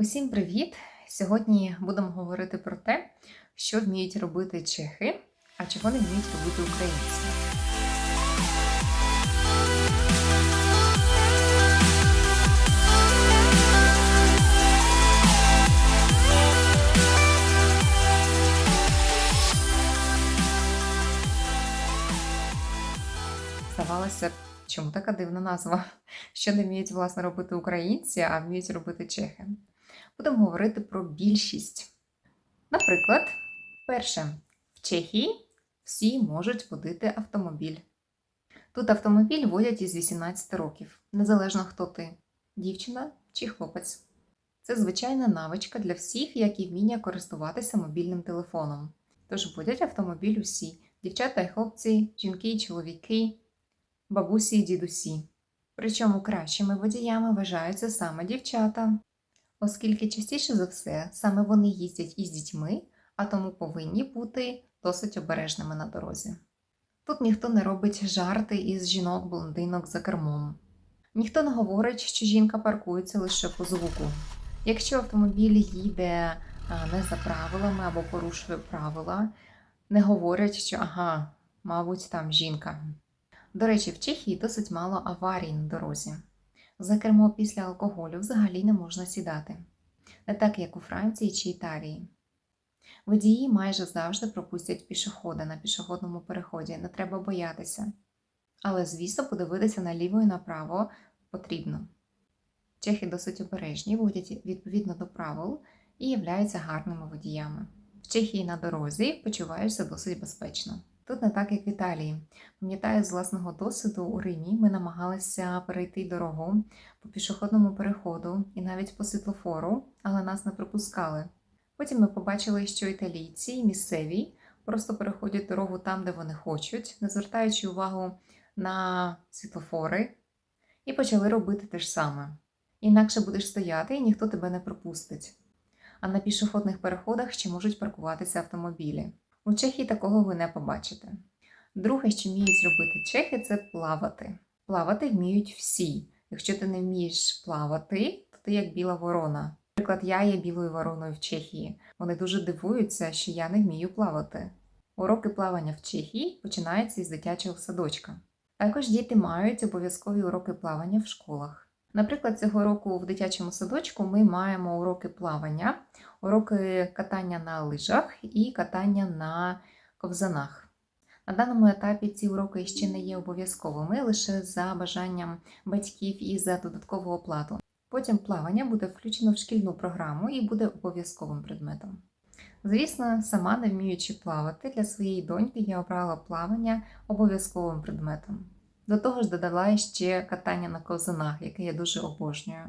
Усім привіт! Сьогодні будемо говорити про те, що вміють робити чехи, а чого не вміють робити українці. Здавалося чому така дивна назва? Що не вміють власне робити українці, а вміють робити чехи. Будемо говорити про більшість. Наприклад, перше, в Чехії всі можуть водити автомобіль. Тут автомобіль водять із 18 років, незалежно хто ти дівчина чи хлопець. Це звичайна навичка для всіх, як і вміння користуватися мобільним телефоном. Тож водять автомобіль усі дівчата і хлопці, жінки і чоловіки, бабусі і дідусі. Причому кращими водіями вважаються саме дівчата, оскільки частіше за все саме вони їздять із дітьми, а тому повинні бути досить обережними на дорозі. Тут ніхто не робить жарти із жінок-блондинок за кермом. Ніхто не говорить, що жінка паркується лише по звуку. Якщо автомобіль їде не за правилами або порушує правила, не говорять, що ага, мабуть, там жінка. До речі, в Чехії досить мало аварій на дорозі. За кермо після алкоголю взагалі не можна сідати, не так як у Франції чи Італії. Водії майже завжди пропустять пішохода на пішохідному переході, не треба боятися. Але, звісно, подивитися наліво і направо потрібно. Чехи досить обережні, водять відповідно до правил і являються гарними водіями. В Чехії на дорозі почуваєшся досить безпечно. Тут не так, як в Італії. Пам'ятаю з власного досвіду у Римі ми намагалися перейти дорогу по пішохідному переходу і навіть по світлофору, але нас не пропускали. Потім ми побачили, що італійці і місцеві просто переходять дорогу там, де вони хочуть, не звертаючи увагу на світлофори, і почали робити те ж саме. Інакше будеш стояти і ніхто тебе не пропустить. А на пішохідних переходах ще можуть паркуватися автомобілі. У Чехії такого ви не побачите. Друге, що вміють робити чехи, це плавати. Плавати вміють всі. Якщо ти не вмієш плавати, то ти як біла ворона. Наприклад, я є білою вороною в Чехії. Вони дуже дивуються, що я не вмію плавати. Уроки плавання в Чехії починаються із дитячого садочка. Також діти мають обов'язкові уроки плавання в школах. Наприклад, цього року в дитячому садочку ми маємо уроки плавання, уроки катання на лижах і катання на ковзанах. На даному етапі ці уроки ще не є обов'язковими, лише за бажанням батьків і за додаткову оплату. Потім плавання буде включено в шкільну програму і буде обов'язковим предметом. Звісно, сама не вміючи плавати, для своєї доньки я обрала плавання обов'язковим предметом. До того ж, додала ще катання на ковзанах, яке я дуже обожнюю.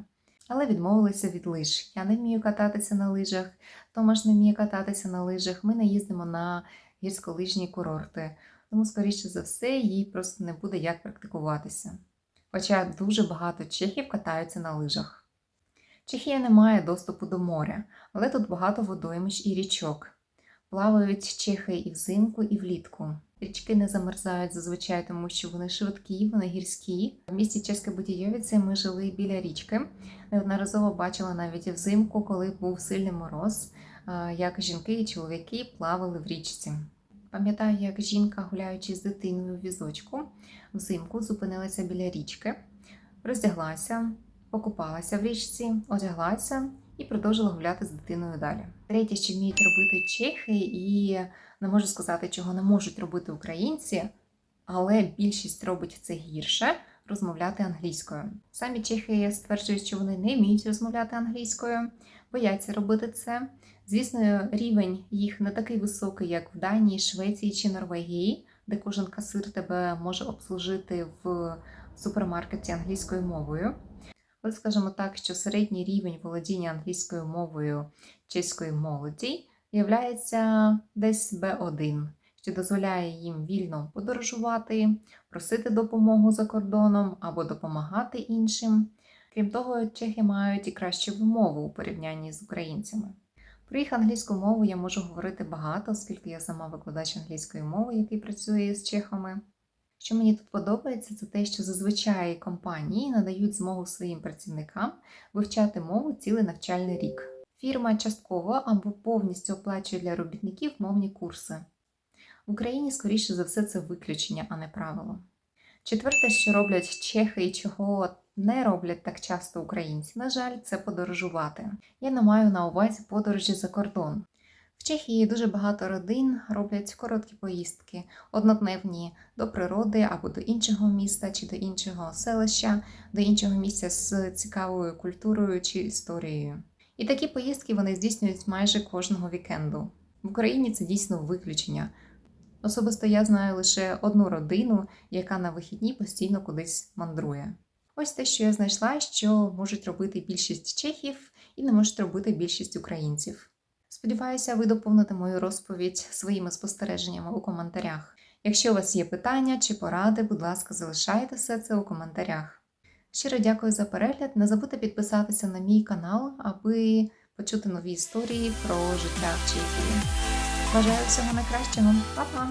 Але відмовилася від лиж. Я не вмію кататися на лижах, Томаш не вміє кататися на лижах. Ми не їздимо на гірськолижні курорти, тому, скоріше за все, їй просто не буде як практикуватися. Хоча дуже багато чехів катаються на лижах. Чехія не має доступу до моря, але тут багато водоймищ і річок. Плавають чехи і взимку, і влітку. Річки не замерзають зазвичай, тому що вони швидкі, вони гірські. В місті Чеська Будійовіці ми жили біля річки. Неодноразово бачила навіть взимку, коли був сильний мороз, як жінки і чоловіки плавали в річці. Пам'ятаю, як жінка, гуляючи з дитиною в візочку, взимку зупинилася біля річки, роздяглася, покупалася в річці, одяглася і продовжила гуляти з дитиною далі. Третє, що вміють робити чехи, і не можу сказати, чого не можуть робити українці, але більшість робить це гірше розмовляти англійською. Самі чехи стверджують, що вони не вміють розмовляти англійською, бояться робити це. Звісно, рівень їх не такий високий, як в Данії, Швеції чи Норвегії, де кожен касир тебе може обслужити в супермаркеті англійською мовою. Але скажімо так, що середній рівень володіння англійською мовою чеської молоді є десь B1, що дозволяє їм вільно подорожувати, просити допомогу за кордоном або допомагати іншим. Крім того, чехи мають і кращу вимову у порівнянні з українцями. Про їх англійську мову я можу говорити багато, оскільки я сама викладач англійської мови, який працює з чехами. Що мені тут подобається, це те, що зазвичай компанії надають змогу своїм працівникам вивчати мову цілий навчальний рік. Фірма частково або повністю оплачує для робітників мовні курси. В Україні, скоріше за все, це виключення, а не правило. Четверте, що роблять чехи і чого не роблять так часто українці, на жаль, це подорожувати. Я не маю на увазі подорожі за кордон. В Чехії дуже багато родин роблять короткі поїздки, однодневні до природи або до іншого міста чи до іншого селища, до іншого місця з цікавою культурою чи історією. І такі поїздки вони здійснюють майже кожного вікенду. В Україні це дійсно виключення. Особисто я знаю лише одну родину, яка на вихідні постійно кудись мандрує. Ось те, що я знайшла, що можуть робити більшість чехів і не можуть робити більшість українців. Сподіваюся, ви доповните мою розповідь своїми спостереженнями у коментарях. Якщо у вас є питання чи поради, будь ласка, залишайте все це у коментарях. Щиро дякую за перегляд. Не забудьте підписатися на мій канал, аби почути нові історії про життя в Чехії. Бажаю всього найкращого. Па-па!